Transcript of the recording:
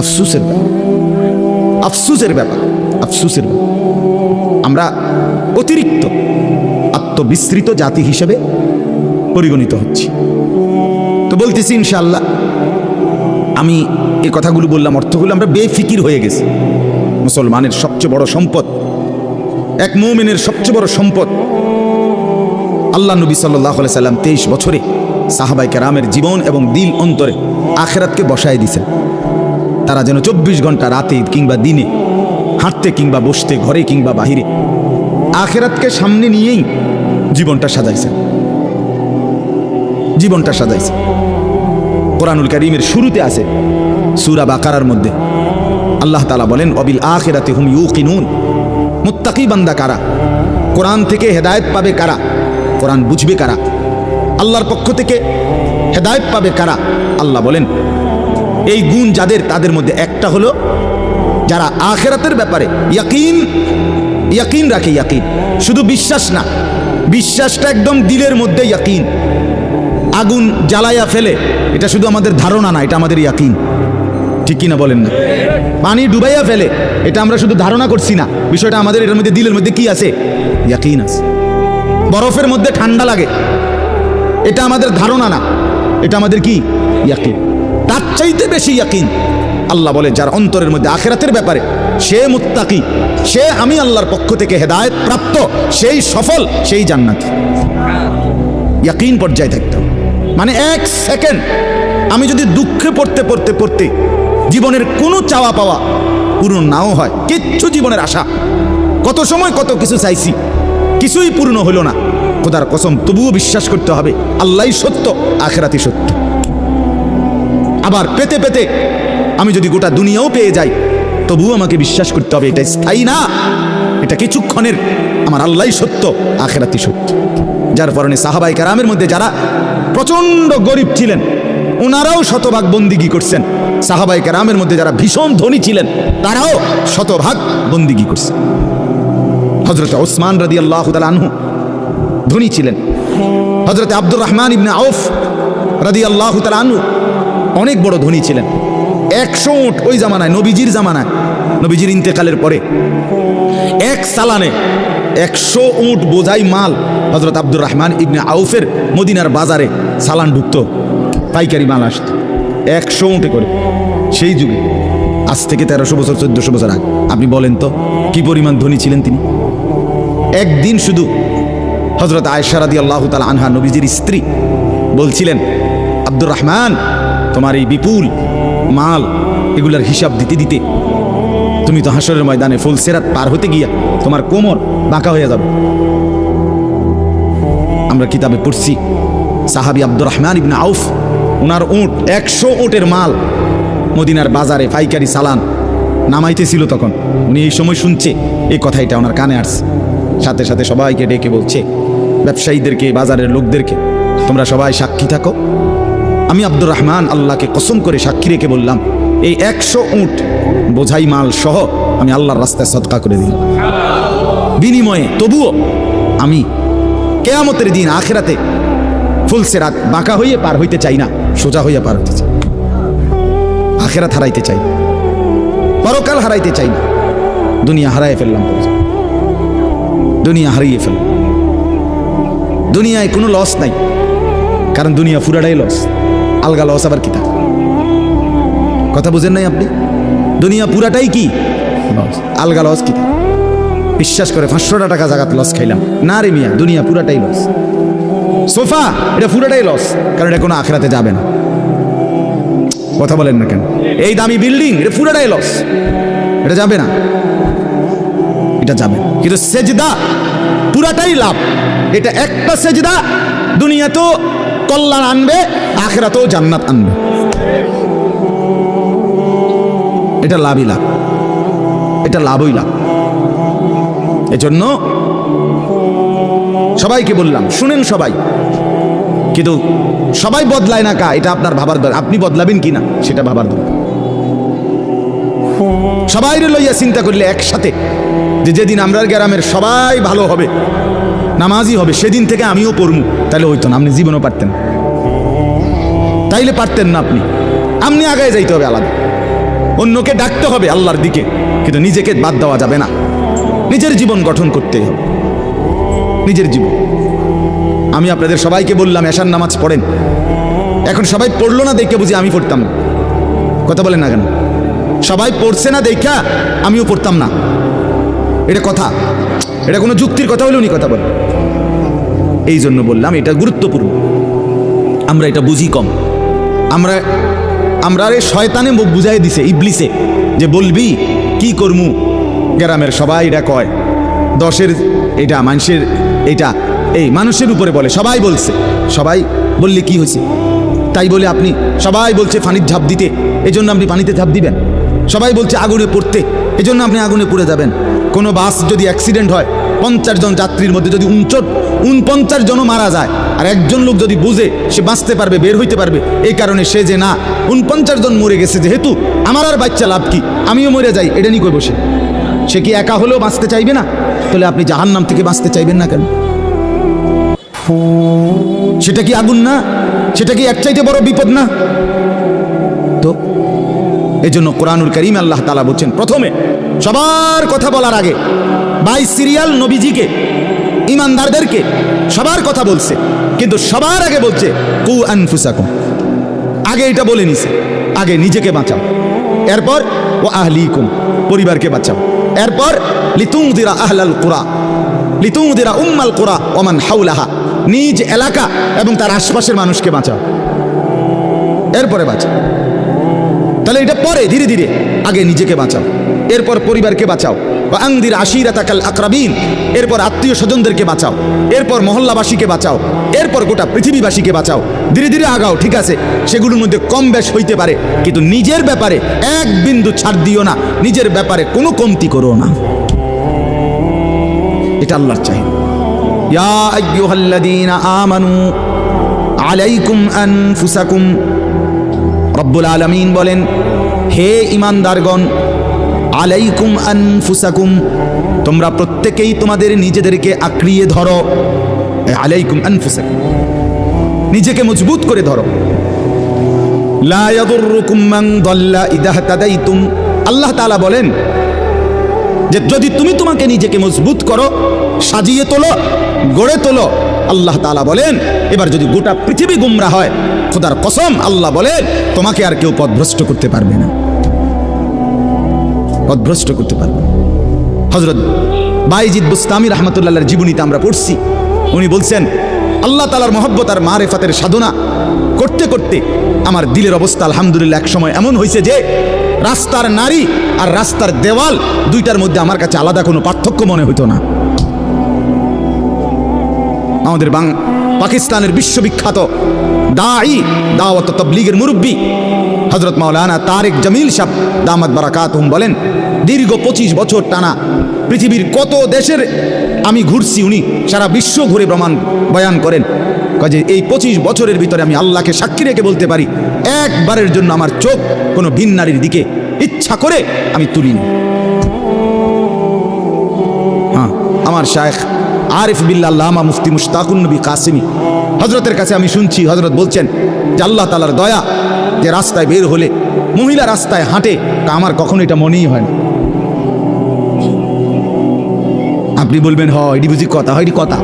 আফসুসের ব্যাপার। আফসুসের ব্যাপার আফসুসের ব্যাপার। আমরা অতিরিক্ত আত্মবিস্তৃত জাতি হিসেবে পরিগণিত হচ্ছি। তো বলতেছি, ইনশাআল্লাহ, আমি এই কথাগুলো বললাম অর্থগুলো আমরা বেফিকির হয়ে গেছি। মুসলমানের সবচেয়ে বড় সম্পদ, এক মৌমিনের সবচেয়ে বড় সম্পদ, আল্লাহ নবী সাল্লাহ সাল্লাম তেইশ বছরে সাহাবাই কেরামের জীবন এবং দিল অন্তরে আখেরাতকে বসায় দিছেন তারা যেন চব্বিশ ঘণ্টা রাতে কিংবা দিনে হাঁটতে কিংবা বসতে, ঘরে কিংবা বাহিরে, আখেরাতকে সামনে নিয়েই জীবনটা সাজাইছেন জীবনটা সাজাইছে। কোরআনুল করিমের শুরুতে আছে সুরা বাকারার মধ্যে। আল্লাহ তালা বলেন, অবিল আখেরাতে হুম ইউকিনুন। মুত্তাকি বান্দা কারা? কোরআন থেকে হেদায়েত পাবে কারা? কোরআন বুঝবে কারা? আল্লাহর পক্ষ থেকে হেদায়েত পাবে কারা? আল্লাহ বলেন এই গুণ যাদের, তাদের মধ্যে একটা হলো যারা আখেরাতের ব্যাপারে ইয়াকিন ইয়াকিন রাখে ইয়াকিন। শুধু বিশ্বাস না, বিশ্বাসটা একদম দিলের মধ্যে ইয়াকিন। আগুন জ্বালাইয়া ফেলে, এটা শুধু আমাদের ধারণা না, এটা আমাদের ইয়াকিন। ঠিক কিনা বলেন না? পানি ডুবাইয়া ফেলে, এটা আমরা শুধু ধারণা করছি না। বিষয়টা আমাদের, এটার মধ্যে দিলের মধ্যে কি আছে? ইয়াকিন আছে। বরফের মধ্যে ঠান্ডা লাগে। এটা আমাদের ধারণা না, এটা আমাদের কি? ইয়াকিন। তার চাইতে বেশি ইয়াকিন। আল্লাহ বলে, যার অন্তরের মধ্যে আখেরাতের ব্যাপারে সে মুত্তাকি, সে আমি আল্লাহর পক্ষ থেকে হেদায়ত প্রাপ্ত, সেই সফল, সেই জান্নাতি। ইয়াকিন পর্যায়ে থাকতে। মানে এক সেকেন্ড আমি যদি দুঃখে পড়তে পড়তে পড়তে জীবনের কোনো চাওয়া পাওয়া পূর্ণ নাও হয়, কিচ্ছু জীবনের আশা। কত সময় কত কিছু চাইছি, কিছুই পূর্ণ হলো না। খোদার কসম, তবুও বিশ্বাস করতে হবে আল্লাহ সত্য আখেরাতি সত্য। আবার পেতে পেতে আমি যদি গোটা দুনিয়াও পেয়ে যাই, তবুও আমাকে বিশ্বাস করতে হবে, এটা স্থায়ী না। এটা কিছুক্ষণের আমার আল্লাহ সত্য আখেরাতি সত্য। যার কারণে সাহাবাই কারামের মধ্যে যারা প্রচণ্ড গরিব ছিলেন ওনারাও শতভাগ বন্দিগি করছেন। সাহাবাই কারামের মধ্যে যারা ভীষণ ধনী ছিলেন, তারাও শতভাগ বন্দিগি করছেন। হজরত ওসমান রাদি আল্লাহ আনহু ধনী ছিলেন। হজরত আব্দুর রহমান ইবনে আউফ রাদি আল্লাহ আনহু অনেক বড় ধনী ছিলেন। একশো উঠ ওই জামানায়, নবীজির জামানায়, নবীজির ইন্তেকালের পরে। এক সালানে একশো উঠ বোঝাই মাল হজরত আব্দুর রহমান ইবনে আউফের মদিনার বাজারে সালান ঢুকতো, পাইকারি মাল আসতো। একশো উঠে করে। সেই যুগে, আজ থেকে তেরোশো বছর, চোদ্দশো বছর আগে, আপনি বলেন তো, কি পরিমাণ ধনী ছিলেন তিনি? একদিন শুধু হজরত আয়সারাদি আল্লাহ তালা আনহা নবীজির স্ত্রী বলছিলেন, আব্দুর রহমান তোমার এই বিপুল মাল এগুলার হিসাব দিতে দিতে তুমি তো হাসরের ময়দানে ফুল সেরাত পার হতে গিয়া তোমার কোমর বাঁকা হয়ে যাবে। আমরা কিতাবে পড়ছি, সাহাবি আব্দুর রহমান ইবনে আউফ ওনার উঁট, একশো উঁটের মাল মদিনার বাজারে পাইকারি সালান নামাইতেছিল তখন। উনি এই সময় শুনছে, এই কথাইটা ওনার কানে আসছে। সাথে সাথে সবাইকে ডেকে বলছে, ব্যবসায়ীদেরকে, বাজারের লোকদেরকে, তোমরা সবাই সাক্ষী থাকো। আমি আব্দুর রহমান আল্লাহকে কসম করে সাক্ষী রেখে বললাম, এই একশো উঁট বোঝাই মাল সহ আমি আল্লাহর রাস্তায় সৎকা করে দিলাম। বিনিময়ে তবুও আমি কেয়ামতের দিন আখেরাতে ফুলসে রাত বাঁকা হইয়ে পার হইতে চাই না, সোজা হইয়া পার হইতে চাই আখেরাত হারাইতে চাই না, পরকাল হারাইতে চাই না। দুনিয়া হারাই ফেললাম দুনিয়া হারিয়ে ফেললাম। দুনিয়ায় কোনো লস নাই, কারণ দুনিয়া পুরাটাই লস আলগা লস আবার কিতা কথা বুঝেন নাই আপনি? দুনিয়া পুরাটাই কি? আলগা লস কিতা বিশ্বাস করে পাঁচশোটা টাকা জাগাত লস খাইলাম। না রে মিয়া দুনিয়া পুরাটাই লস। সোফা এটা পুরাটাই লস কারণ এটা কোনো আখড়াতে যাবে না। কথা বলেন না কেন? এই দামি বিল্ডিং এটা পুরাটাই লস। এটা যাবে না। এটা যাবে কিন্তু সেজদা পুরাটাই লাভ। এটা একটা সেজদা দুনিয়া তো কল্যাণ আনবে আখেরাতেও জান্নাত আনবে। এটা লাভই লাভ। এটা লাভই লাভ। এজন্য সবাইকে বললাম, শুনেন সবাই। কিন্তু সবাই বদলায় না কা, এটা আপনার ভাবার দরকার। আপনি বদলাবেন কি না, সেটা ভাবার দরকার। সবাই লইয়া চিন্তা করলে একসাথে যে যেদিন আমরা গ্রামের সবাই ভালো হবে নামাজি হবে, সেদিন থেকে আমিও পড়মু, তাহলে হইতো না, আপনি জীবনও পারতেন। তাইলে পারতেন না আপনি। আপনি আগায় যাইতে হবে আলাদা। অন্যকে ডাকতে হবে আল্লাহর দিকে, কিন্তু নিজেকে বাদ দেওয়া যাবে না। নিজের জীবন গঠন করতে হবে। নিজের জীবন। আমি আপনাদের সবাইকে বললাম, এশার নামাজ পড়েন। এখন সবাই পড়ল না দেখে বুঝি আমি পড়তাম না। কথা বলেন না কেন? সবাই পড়ছে না দেখা আমিও পড়তাম না। এটা কথা। এটা কোনো যুক্তির কথা হলে উনি কথা বলেন। এই জন্য বললাম, এটা গুরুত্বপূর্ণ। আমরা এটা বুঝি কম। আমরা আমরা রে শয়তানে মুখ বুঝাই দিছে, ইবলিসে, যে বলবি, কি করমু? গ্রামের সবাই এটা কয়। দশের এটা, মানুষের এটা, এই মানুষের উপরে বলে, সবাই বলছে। সবাই বললে কি হয়েছে? তাই বলে আপনি, সবাই বলছে পানির ঝাঁপ দিতে এই জন্য আপনি পানিতে ঝাঁপ দিবেন। সবাই বলছে আগুনে পড়তে এই জন্য আপনি আগুনে পড়ে যাবেন। কোনো বাস যদি অ্যাক্সিডেন্ট হয় পঞ্চাশ জন যাত্রীর মধ্যে যদি উনচট, উনপঞ্চাশ জনও মারা যায়, আর একজন লোক যদি বুঝে সে বাঁচতে পারবে, বের হইতে পারবে, এই কারণে সে যে না, উনপঞ্চাশ জন মরে গেছে, যেহেতু আমার আর বাচ্চা লাভ কি? আমিও মরে যাই, এটা নিয়ে বসে সে। কি একা হলেও বাঁচতে চাইবে না? তাহলে আপনি জাহান্নাম থেকে বাঁচতে চাইবেন না কেন? সেটা কি আগুন না? সেটা কি এক চাইতে বড় বিপদ না? তো এই জন্য কোরআনুল করিম আল্লাহ তালা বলছেন, প্রথমে সবার কথা বলার আগে বাই সিরিয়াল নবীজিকে, ইমানদারদেরকে সবার কথা বলছে। কিন্তু সবার আগে বলছে, কু আনফুসাকুম। আগে এটা বলে নিছে, আগে নিজেকে বাঁচাও। এরপর ও আহলিকুম, পরিবারকে বাঁচাও। এরপর লিতুং দিরা আহলাল কুরা লিতুং দিরা উম্মাল কুরা, ওমান হাউলাহা নিজ এলাকা এবং তার আশপাশের মানুষকে বাঁচাও। এরপরে বাঁচাও। তাহলে এটা পরে, ধীরে ধীরে, আগে নিজেকে বাঁচাও। এরপর পরিবারকে বাঁচাও। বা আংদির আশিরাতাকাল আকরাবিন। এরপর আত্মীয় স্বজনদেরকে বাঁচাও। এরপর মহল্লাবাসীকে বাঁচাও। এরপর গোটা পৃথিবীবাসীকে বাঁচাও। ধীরে ধীরে আগাও, ঠিক আছে? সেগুলোর মধ্যে কম বেশ হইতে পারে। কিন্তু নিজের ব্যাপারে এক বিন্দু ছাড় দিও না। নিজের ব্যাপারে কোনো কমতি করো না। এটা আল্লাহর চাই আমানু আলাইকুম আনফুসাকুম। রব্বুল আলমিন বলেন, হে ইমানদারগণ আলাইকুম আনফুসাকুম। তোমরা প্রত্যেকেই তোমাদের নিজেদেরকে আঁকড়িয়ে ধরো। আলাইকুম আনফুসাকুম। নিজেকে মজবুত করে ধরো। আল্লাহ তাআলা বলেন যে, যদি তুমি তোমাকে নিজেকে মজবুত করো, সাজিয়ে তোলো, গড়ে তোলো, আল্লাহ তাআলা বলেন, এবার যদি গোটা পৃথিবী গুমরা হয়, খোদার কসম, আল্লাহ বলেন, তোমাকে আর কেউ পথভ্রষ্ট করতে পারবে না। পথভ্রষ্ট করতে পারবে। হজরত বাইজিদ বুস্তামি রহমতুল্লাহর জীবনীতে আমরা পড়ছি, উনি বলছেন, আল্লাহ তালার মহব্বত আর মারেফাতের সাধনা করতে করতে আমার দিলের অবস্থা আলহামদুলিল্লাহ এক সময় এমন হয়েছে যে রাস্তার নারী আর রাস্তার দেওয়াল দুইটার মধ্যে আমার কাছে আলাদা কোনো পার্থক্য মনে হতো না। আমাদের বাং, পাকিস্তানের বিশ্ববিখ্যাত দাই দাওয়াত তবলিগের মুরব্বী হজরত মাওলানা তারেক জামিল সাহ দামাত বারাকাত হুম বলেন, দীর্ঘ পঁচিশ বছর টানা পৃথিবীর কত দেশের আমি ঘুরছি উনি, সারা বিশ্ব ঘুরে প্রমাণ বয়ান করেন। কাজে এই পঁচিশ বছরের ভিতরে আমি আল্লাহকে সাক্ষী রেখে বলতে পারি, একবারের জন্য আমার চোখ কোনো ভিন নারীর দিকে ইচ্ছা করে আমি তুলিনি। হ্যাঁ আমার শায়েখ আরিফ বিল্লাহ মুফতি মুশতাকুন্নবী কাসিমি। হজরতের কাছে আমি শুনছি হজরত বলছেন, যে আল্লাহ তালার দয়া, যে রাস্তায় বের হলে, মহিলা রাস্তায় হাঁটে, তা আমার কখনো এটা মনেই হয় না। আপনি বলবেন হ এটি বুঝি কথা, হয় এটি কথা।